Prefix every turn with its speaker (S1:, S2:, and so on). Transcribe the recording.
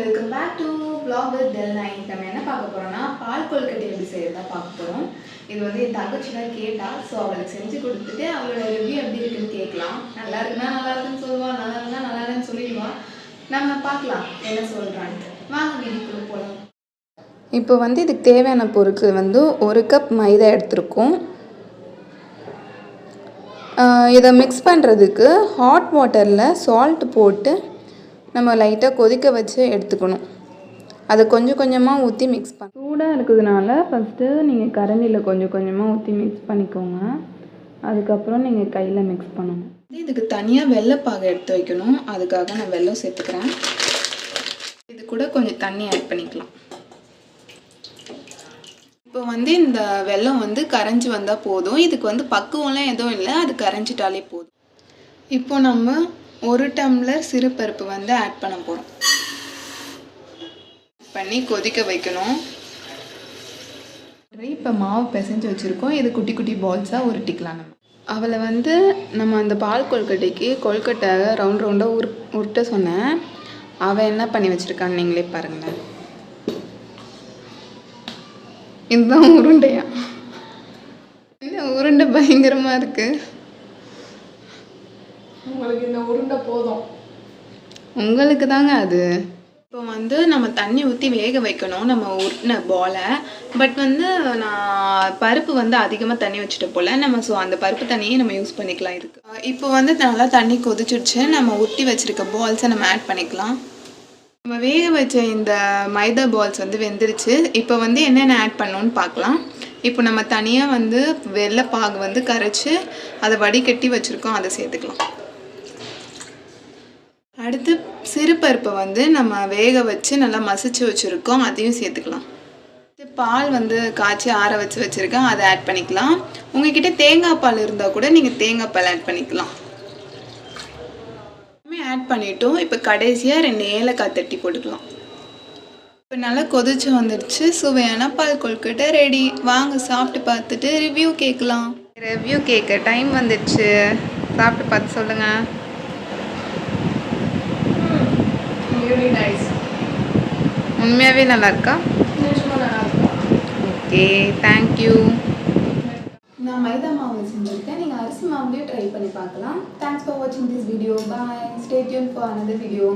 S1: Welcome back to blog with Dell nine நம்ம என்ன பார்க்க போகிறோம்னா பால் கொழுக்கட்டை எப்படி செய்யறதா பார்க்க போகிறோம் இது வந்து என் தங்கச்சி தான் கேட்டா ஸோ அவளுக்கு செஞ்சு கொடுத்துட்டு அவளோட ரிவ்யூ எப்படி இருக்குன்னு கேட்கலாம். நல்லா இருக்குன்னா நல்லா இருக்குன்னு சொல்லுவா நல்லா இருந்தால் நல்லா இல்லைன்னு சொல்லிடுவான் நம்ம பார்க்கலாம் என்ன சொல்கிறான்ட்டு வாங்க வீட்டுக்குள்ள போகலாம்
S2: இப்போ வந்து இதுக்கு தேவையான பொருட்கள் வந்து ஒரு கப் மைதா எடுத்திருக்கோம். இதை மிக்ஸ் பண்ணுறதுக்கு ஹாட் வாட்டரில் சால்ட் போட்டு நம்ம லைட்டாக கொதிக்க வச்சு எடுத்துக்கணும். அதை கொஞ்சம் கொஞ்சமாக ஊற்றி மிக்ஸ் பண்ண சூடாக இருக்கிறதுனால ஃபஸ்ட்டு நீங்கள் கரண்டியில் கொஞ்சம் கொஞ்சமாக ஊற்றி மிக்ஸ் பண்ணிக்கோங்க. அதுக்கப்புறம் நீங்கள் கையில் மிக்ஸ் பண்ணணும். இதுக்கு தனியாக வெள்ளைப்பாகை எடுத்து வைக்கணும். அதுக்காக நான் வெல்லம் சேர்த்துக்கிறேன். இது கூட கொஞ்சம் தண்ணி ஆட் பண்ணிக்கலாம். இப்போ வந்து இந்த வெல்லம் வந்து கரைஞ்சி வந்தால் போதும். இதுக்கு வந்து பக்குவம்லாம் எதுவும் இல்லை. அது கரைஞ்சிட்டாலே போதும். இப்போ நம்ம ஒரு டம்ளர் சிறுபருப்பு வந்து ஆட் பண்ண போகிறோம் பண்ணி கொதிக்க வைக்கணும். இப்போ மாவு பிசைஞ்சு வச்சுருக்கோம். இது குட்டி குட்டி பால்ஸாக உருட்டிக்கலாம் நம்ம. அவளை வந்து நம்ம அந்த பால் கொழுக்கட்டைக்கு கொழுக்கட்டை ரவுண்ட் ரவுண்டாக உரு உருட்ட சொன்னேன். அவள் என்ன பண்ணி வச்சுருக்கான்னு நீங்களே பாருங்களேன். இதுதான் உருண்டையா? இந்த உருண்டை பயங்கரமா இருக்கு.
S1: உங்களுக்கு இந்த உருண்டை போதும்.
S2: உங்களுக்கு தாங்க அது. இப்போ வந்து நம்ம தண்ணி ஊற்றி வேக வைக்கணும். நம்ம உருட்டின பாலை. பட் வந்து நான் பருப்பு வந்து அதிகமாக தண்ணி வச்சுட்டு போல. நம்ம ஸோ அந்த பருப்பு தண்ணியே நம்ம யூஸ் பண்ணிக்கலாம் இதுக்கு. இப்போ வந்து நல்லா தண்ணி கொதிச்சிடுச்சு. நம்ம உருட்டி வச்சுருக்க பால்ஸை நம்ம ஆட் பண்ணிக்கலாம். நம்ம வேக வச்ச இந்த மைதா பால்ஸ் வந்து வெந்துருச்சு. இப்போ வந்து என்னென்ன ஆட் பண்ணணும்னு பார்க்கலாம். இப்போ நம்ம தனியாக வந்து வெள்ளைப்பாகு வந்து கரைச்சி அதை வடிகட்டி வச்சுருக்கோம். அதை சேர்த்துக்கலாம். அடுத்து சிறுபருப்பை வந்து நம்ம வேக வச்சு நல்லா மசிச்சு வச்சுருக்கோம். அதையும் சேர்த்துக்கலாம். பால் வந்து காய்ச்சி ஆற வச்சு வச்சுருக்கேன். அதை ஆட் பண்ணிக்கலாம். உங்ககிட்ட தேங்காய் பால் இருந்தால் கூட நீங்கள் தேங்காய் பால் ஆட் பண்ணிக்கலாம். எல்லாமே ஆட் பண்ணிட்டோம். இப்போ கடைசியாக ரெண்டு ஏலக்காய் தட்டி போட்டுக்கலாம். இப்போ நல்லா கொதிச்சு வந்துடுச்சு சுவையான பால் கொழுக்கட்டை ரெடி வாங்க சாப்பிட்டு பார்த்துட்டு ரிவ்யூ கேட்கலாம். ரிவ்யூ கேட்க டைம் வந்துடுச்சு சாப்பிட்டு பார்த்து சொல்லுங்கள் உண்மையாகவே நல்லா இருக்கா ஓகே தேங்க்யூ
S1: நான் மைதா மாவு செஞ்சுருக்கேன். நீங்கள் அரிசி மாவுலேயே ட்ரை பண்ணி பார்க்கலாம். தேங்க்ஸ் ஃபார் வாட்சிங் this video bye stay tuned for another video